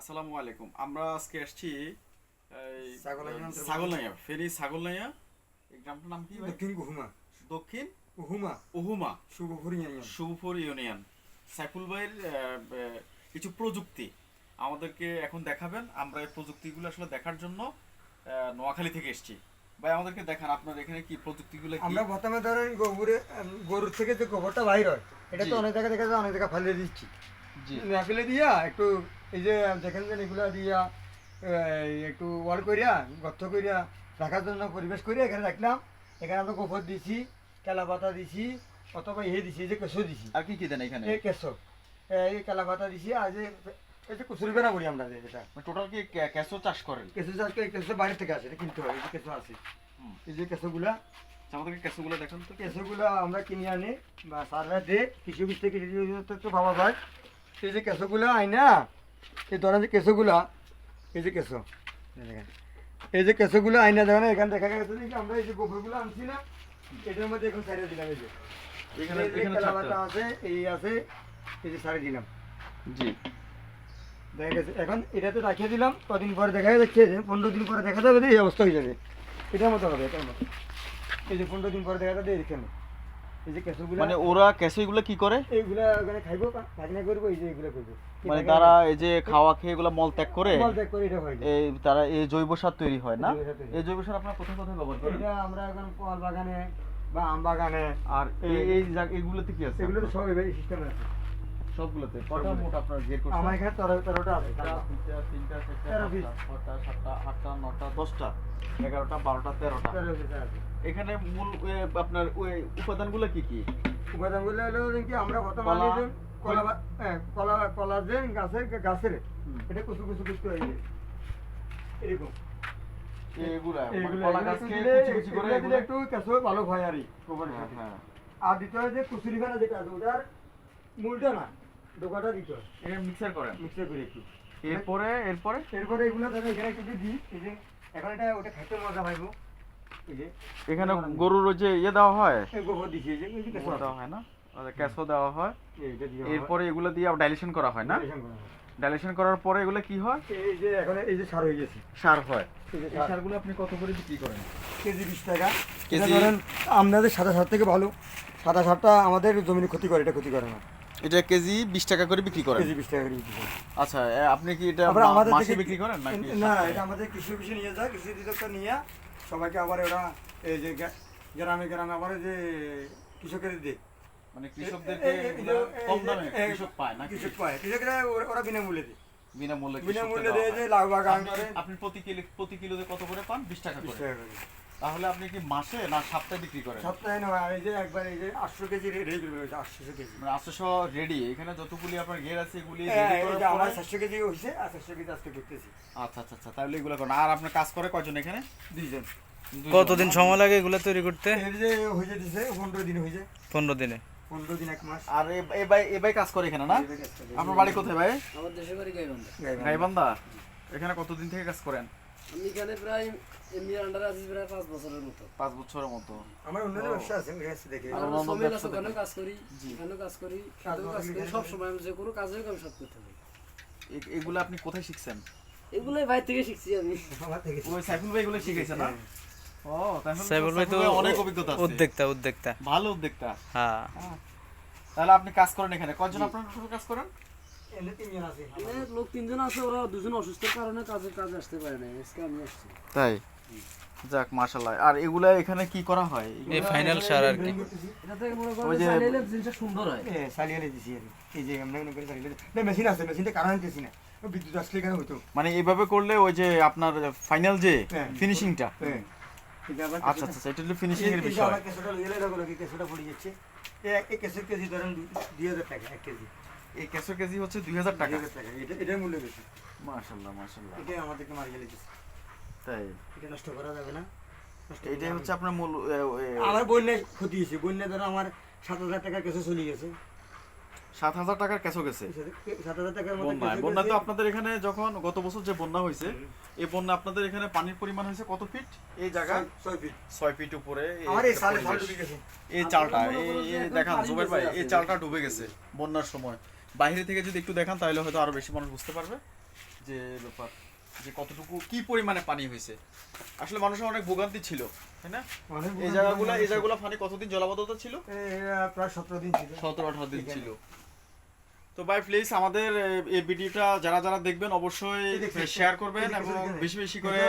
আসসালামু আলাইকুম। আমরা আজকে আসছি ছাগলনাইয়া ফেরি ছাগলনাইয়া এই গ্রামটার নাম কি দক্ষিণ গুহুমা। দক্ষিণ উহুমা। উহুমা। শুভপুর ইউনিয়ন। শুভপুর ইউনিয়ন। সাইফুল ভাইয়ের কিছু প্রযুক্তি আমাদেরকে এখন দেখাবেন। আমরা এই প্রযুক্তিগুলো আসলে দেখার জন্য নোয়াখালী থেকে এসেছি। ভাই আমাদেরকে দেখান আপনার এখানে কি প্রযুক্তিগুলো কি? আমরা প্রথমে ধরেন গোবরে গরুর থেকে যে গোবরটা বাইর হয় এটা তো অনেক জায়গায় দেখা যায় অনেক জায়গায় ফেলে দিচ্ছি। ফেলে দিয়া একটু এই যে দেখেন যে এগুলা দিয়া একটু ওয়াল করিয়া গর্ত করিয়া রাখার জন্য পরিবেশ করিয়া এখানে রাখলাম। এখানে আমরা গোবর দিছি কেলা পাতা দিছি অথবা ইয়ে দিছি যে কেঁচো দিছি। আর কি কি দেন এখানে? এই কেঁচো। এই কেলা পাতা দিছি আর যে এই যে কুচুরি বেনা করি আমরা যেটা টোটাল কি কে- কেঁচো চাষ করেন? কেঁচো চাষ করে কেঁচো বাইরে থেকে আসে কিনতে হয় এই যে কেঁচো আছে। এই যে কেঁচোগুলা। আচ্ছা, আমাদেরকে কেঁচোগুলো দেখান তো। কেঁচোগুলো আমরা কিনে আনি বা সাররা দে কৃষি অফিস থেকে পাওয়া যায়। এই যে কেঁচোগুলো আইনা এই ধরেন যে কেঁচোগুলা এই যে কেঁচো দেখেন। এই যে কেঁচোগুলো আইনা দেখেন এখানে দেখা গেছে যে আমরা এই যে গোবরগুলো আনছি না এটার মধ্যে এখন সারিয়ে দিলাম এই যে। এখানে। আছে এই আছে এই যে সারিয়ে দিলাম। জি। দেখা গেছে এখন এটাতে রাখিয়ে দিলাম কদিন পরে দেখা যাচ্ছে যে পনেরো দিন পরে দেখা যাবে এই অবস্থা হয়ে যাবে। এটার মতো হবে এটার মতো। এই যে পনেরো দিন পরে দেখা যাবে এখানে এই যে কেঁচোগুলো মানে ওরা কেঁচো এগুলো কি করে? এইগুলা ওখানে খাইবো ভাগনা করব এই যে এগুলো করব। মানে তারা এই যে খাওয়া খেয়ে এগুলো মল ত্যাগ করে মল ত্যাগ করে এটা হয় এই তারা এই জৈব সার তৈরি হয় না। এই জৈব সার আপনারা কোথায় কোথায় ব্যবহার করেন? এটা আমরা এখন কল বাগানে বা আম বাগানে আর এই এই এগুলোতে কি আছে? এগুলো সব এই সিস্টেম আছে। সবগুলোতে। কটা মোট আপনার গের করছেন? আমার এখানে তেরো তেরোটা আছে। এখানে মূল আপনার উপাদানগুলো কি কি? উপাদানগুলো হলো কি আমরা কলা, কলা কলা কলা যে গাছের গাছের এটা কুচু কুচু কুচু হয়ে যায় এরকম। এগুলা মানে কলা এগুলো গাছকে কুচি কুচি করে দিলে একটু কেঁচো ভালো হয় আর হ্যাঁ। আর দিতে হয় যে কুচুরিখানা যেটা আছে ওটার মূলটা না। দিতে হয়। এটা মিক্সার করেন। মিক্সার করে একটু। এরপরে এরপরে? এরপরে এগুলো এখানে একটু দিই। এই যে এখন এটা ওটা খেতে মজা পাইবো এখানে গরুর যে ইয়ে দেওয়া হয়? গোবর দিছি যে গোবর দেওয়া হয় না? ক্যাসও দেওয়া হয়। এরপরে এগুলো দিয়ে ডাইলেশন করা হয় না। ডাইলেশন করার পরে এগুলো কি হয়? এই যে এখন এই যে সার হয়ে গেছে। সার হয়। এই সারগুলো আপনি কত করে বিক্রি করেন? কেজি বিশ টাকা। কেজি? ধরেন আমাদের সাদা সার থেকে ভালো। সাদা সারটা আমাদের জমিনে ক্ষতি করে এটা ক্ষতি করে না। এটা কেজি বিশ টাকা করে বিক্রি করেন? কেজি বিশ টাকা করে বিক্রি করে। আচ্ছা আপনি কি এটা মাসে বিক্রি করেন নাকি? না এটা আমাদের কৃষি অফিসে নিয়ে যায় কৃষি অধিদপ্তর নিয়ে সবাইকে আবার ওরা এই যে গ্রামে গ্রামে আবার যে কৃষকের দিক মানে কৃষকদেরকে কম দামে কৃষক পায় না কৃষক পায়। কৃষকরা ওরা- বিনামূল্যে দেয়। বিনামূল্যে বিনামূল্যে দেয় যে। লাউ বাগান করে। আপনি প্রতি কিলো প্রতি কিলোতে কত করে পান? বিশ টাকা বিশ করে। টাকা করে। তাহলে আপনি কি মাসে না সপ্তাহে বিক্রি করেন? সপ্তাহে আর এই যে একবার এই যে আটশো কেজি রেডি করে রয়েছে আটশো কেজি। মানে আটশো রেডি এখানে যতগুলি আপনার গের আছে এগুলি হ্যাঁ, ready এই আমার চারশো কেজি হয়েছে আর চারশো কেজি আজকে করতেছি আচ্ছা আচ্ছা আচ্ছা তাহলে এগুলো করেন। আর আপনার কাজ করে কয়জন এখানে? দুইজন। কতদিন সময় লাগে এগুলো তৈরি করতে? এই যে হয়ে দিছে পনেরো দিন হয়েছে। পনেরো দিনে। পনেরো দিন এক মাস। আর এ- এ ভাই এ ভাই কাজ করে এখানে না? আপনার বাড়ি কোথায় ভাই? আমার দেশের বাড়ি গাইবান্ধা। গাইবান্ধা। গাইবান্ধা? এখানে কতদিন থেকে কাজ করেন? আমি এখানে প্রায় এমনি আন্ডার আছি প্রায় পাঁচ বছরের মতো। পাঁচ বছরের মতো। আমার অন্যান্য ব্যবসা আছে ওই আছে দেখে। অন্যান্য সমিল ব্যবসা ওখানেও কাজ করি এখানেও কাজ করি কাজ করি সব সময় আমি যে কোনো কাজে আমি সব করতে পারি। এগুলো আপনি কোথায় শিখছেন? এগুলোই বাইরে থেকে শিখছি আমি। আমার থেকে ওই সাইফুল ভাই এগুলো শিখেছে না? ও তাহলে সাইবুল ভাই তো সাইফুল অনেক অভিজ্ঞতা আছে। উদ্যোক্তা উদ্যোক্তা। ভালো উদ্যোক্তা। হ্যাঁ। তাহলে আপনি কাজ করেন এখানে। কয়জন আপনার কাজ করেন? এমনি তিনজন আছে এখানে লোক তিনজন আছে ওরা দুজন অসুস্থের কারণে কাজে কাজে আসতে পারে না আজকে আমি আসছি। তাই? যাক মাশাআল্লাহ। আর এগুলা এখানে কি করা হয়? এই ফাইনাল সার আর কি। মনে ওই যে- জিনিসটা সুন্দর হয়। সালিয়ালে দিছি আর এই যে আমরা মনে করি সালিয়ালে না মেশিন আছে মেশিনটা কারণ না। বিদ্যুৎ আসলে এখানে হতো মানে এইভাবে করলে ওই যে আপনার ফাইনাল যে হ্যাঁ। ফিনিশিংটা হ্যাঁ। এটা আবার আচ্ছা আচ্ছা এটা হলো ফিনিশিং এর বিষয়। আমার কি পড়ে যাচ্ছে। এই- কেঁচোর কেজি ধরেন দু- দুই হাজার টাকা এক কেজি। এই কেজি হচ্ছে দুই হাজার টাকা। এটা এটার মূল্য বেশি। এটাই আমাদেরকে মারি গেলে তাই? এটা নষ্ট করা যাবে না। করলে হচ্ছে আপনার মূল আমার বন্যায় ক্ষতি হয়েছে। বন্যা ধরো আমার সাত হাজার টাকা চলে গেছে। সাত হাজার টাকার গেছে। বন্যা তো আপনাদের এখানে যখন গত বছর যে বন্যা হয়েছে এই বন্যা আপনাদের এখানে পানির পরিমাণ হয়েছে কত ফিট? এই জায়গায় ছয়- ফিট। ছয় ফিট উপরে। এই চালটা এই দেখান জুবের ভাই এই চালটা ডুবে গেছে বন্যার সময়। বাইরে থেকে যদি একটু দেখান তাহলে হয়তো আরও বেশি মানুষ বুঝতে পারবে যে ব্যাপার যে কতটুকু কি পরিমাণে পানি হয়েছে। আসলে মানুষের অনেক ভোগান্তি ছিল তাই না? এই জায়গাগুলো এই জায়গাগুলো পানি কতদিন জলাবদ্ধতা ছিল? প্রায় সতেরো দিন ছিল। সতেরো আঠারো দিন ছিল। তো ভাই প্লিজ আমাদের এই ভিডিওটা যারা যারা দেখবেন অবশ্যই শেয়ার করবেন এবং বেশি বেশি করে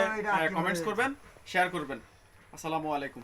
কমেন্টস করবেন শেয়ার করবেন। আসসালামু আলাইকুম।